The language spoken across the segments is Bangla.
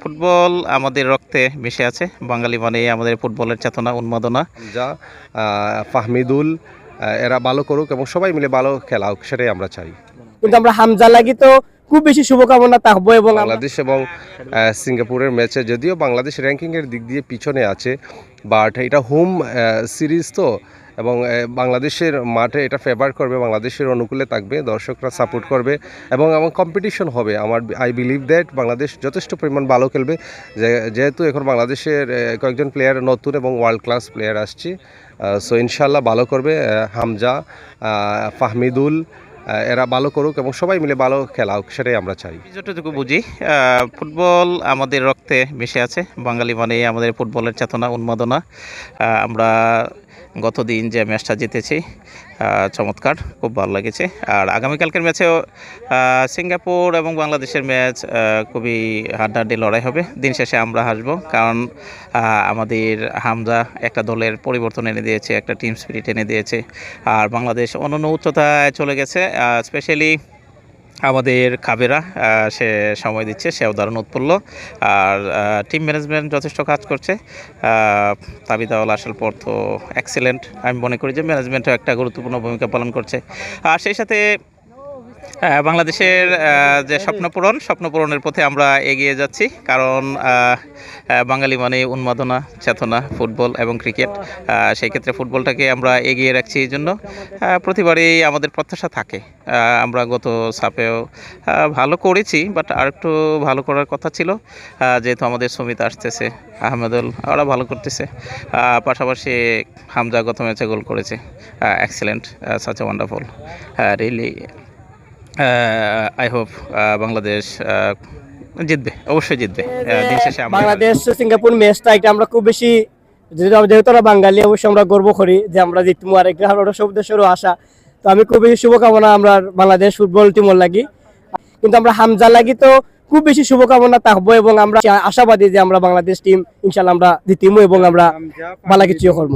ফুটবল আমাদের রক্তে মিশে আছে। বাঙালি মানে আমাদের ফুটবলের চেতনা উন্মাদনা। যা ফাহমিদুল এরা ভালো করুক এবং সবাই মিলে ভালো খেলা হোক সেটাই আমরা চাই। কিন্তু আমরা হামজা লাগি তো খুব বেশি শুভকামনা থাকব এবং বাংলাদেশ এবং সিঙ্গাপুরের ম্যাচে যদিও বাংলাদেশ র্যাঙ্কিংয়ের দিক দিয়ে পিছনে আছে বাট এটা হোম সিরিজ তো এবং বাংলাদেশের মাঠে এটা ফেভার করবে, বাংলাদেশের অনুকূলে থাকবে, দর্শকরা সাপোর্ট করবে এবং এবং কম্পিটিশন হবে। আমার আই বিলিভ দ্যাট বাংলাদেশ যথেষ্ট পরিমাণ ভালো খেলবে। যেহেতু এখন বাংলাদেশের কয়েকজন প্লেয়ার নতুন এবং ওয়ার্ল্ড ক্লাস প্লেয়ার আসছে সো ইনশাল্লাহ ভালো করবে হামজা ফাহমিদুল এরা ভালো করুক এবং সবাই মিলে ভালো খেলা হোক, সেটাই আমরা চাই। যতটুকু বুঝি ফুটবল আমাদের রক্তে মিশে আছে। বাঙালি মানে আমাদের ফুটবলের চেতনা, উন্মাদনা। আমরা গতদিন যে ম্যাচটা জিতেছি চমৎকার, খুব ভালো লেগেছে। আর আগামীকালকের ম্যাচেও সিঙ্গাপুর এবং বাংলাদেশের ম্যাচ খুবই হাড্ডাহাড্ডি লড়াই হবে। দিন শেষে আমরা হাসবো, কারণ আমাদের হামজা একটা দলের পরিবর্তন এনে দিয়েছে, একটা টিম স্পিরিট এনে দিয়েছে। আর বাংলাদেশ অনন্য উচ্চতায় চলে গেছে স্পেশালি আমাদের কাবেরা সে সময় দিচ্ছে, সে উদাহরণ উৎপল্ল আর টিম ম্যানেজমেন্ট যথেষ্ট কাজ করছে। তাবিদা তাবিদাওয়াল আসল পর তো এক্সেলেন্ট আমি মনে করি যে ম্যানেজমেন্টও একটা গুরুত্বপূর্ণ ভূমিকা পালন করছে। আর সেই সাথে আহ, বাংলাদেশের যে স্বপ্ন পূরণ স্বপ্ন পূরণের পথে আমরা এগিয়ে যাচ্ছি। কারণ বাঙালি মানে উন্মাদনা চেতনা ফুটবল এবং ক্রিকেট। সেই ক্ষেত্রে ফুটবলটাকে আমরা এগিয়ে রাখছি এই জন্য প্রতিবারই আমাদের প্রত্যাশা থাকে। আমরা গত সাপেও ভালো করেছি বাট আর একটু ভালো করার কথা ছিল। যেহেতু আমাদের সুমিত আসতেছে আহমেদুল ওরা ভালো করতেছে। পাশাপাশি হামজা গত ম্যাচে গোল করেছে। Excellent such wonderful really I hope Bangladesh জিতবে অবশ্যই জিতবে। দিন শেষে বাংলাদেশ সিঙ্গাপুর ম্যাচটা এটা আমরা খুব বেশি যেহেতু আমরা- যেহেতু আমরা বাঙালি অবশ্যই আমরা গর্ব করি যে আমরা জিতবো আর একটা আমরা সব দেশেরও আশা। তো আমি খুব বেশি শুভকামনা আমরা বাংলাদেশ ফুটবল টিমের লাগি। কিন্তু আমরা হামজা লাগি তো খুব বেশি শুভকামনা থাকব এবং আমরা আশাবাদী যে আমরা বাংলাদেশ টিম ইনশাল্লাহ আমরা জিতিমু এবং আমরা ভালো কিছু করব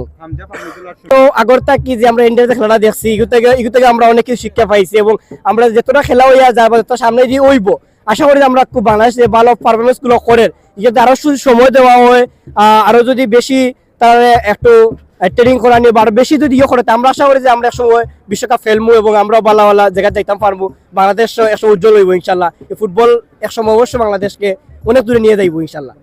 তো আগর কি যে আমরা ইন্ডিয়াতে খেলাটা দেখছি এগুলো থেকে এগুলো থেকে আমরা অনেক কিছু শিক্ষা পাইছি এবং আমরা যতটা খেলা হইয়া যায় বা যত সামনে দিয়ে হইব আশা করি আমরা খুব বাংলাদেশে ভালো পারফরমেন্সগুলো করে যদি আরও সু- সময় দেওয়া হয় আহ, আরও যদি বেশি তার একটু ট্রেনিং করা নিয়ে আরও বেশি যদি ইয়ে করে, তো আমরা আশা করি যে আমরা একসময় বিশ্বকাপ ফেলব এবং আমরাও বালাওয়ালা জায়গা যাইতাম পারব বাংলাদেশ একসময় উজ্জ্বল হইব ইনশাল্লাহ। ফুটবল একসময় অবশ্যই বাংলাদেশকে অনেক দূরে নিয়ে যাইবো ইনশাল্লাহ।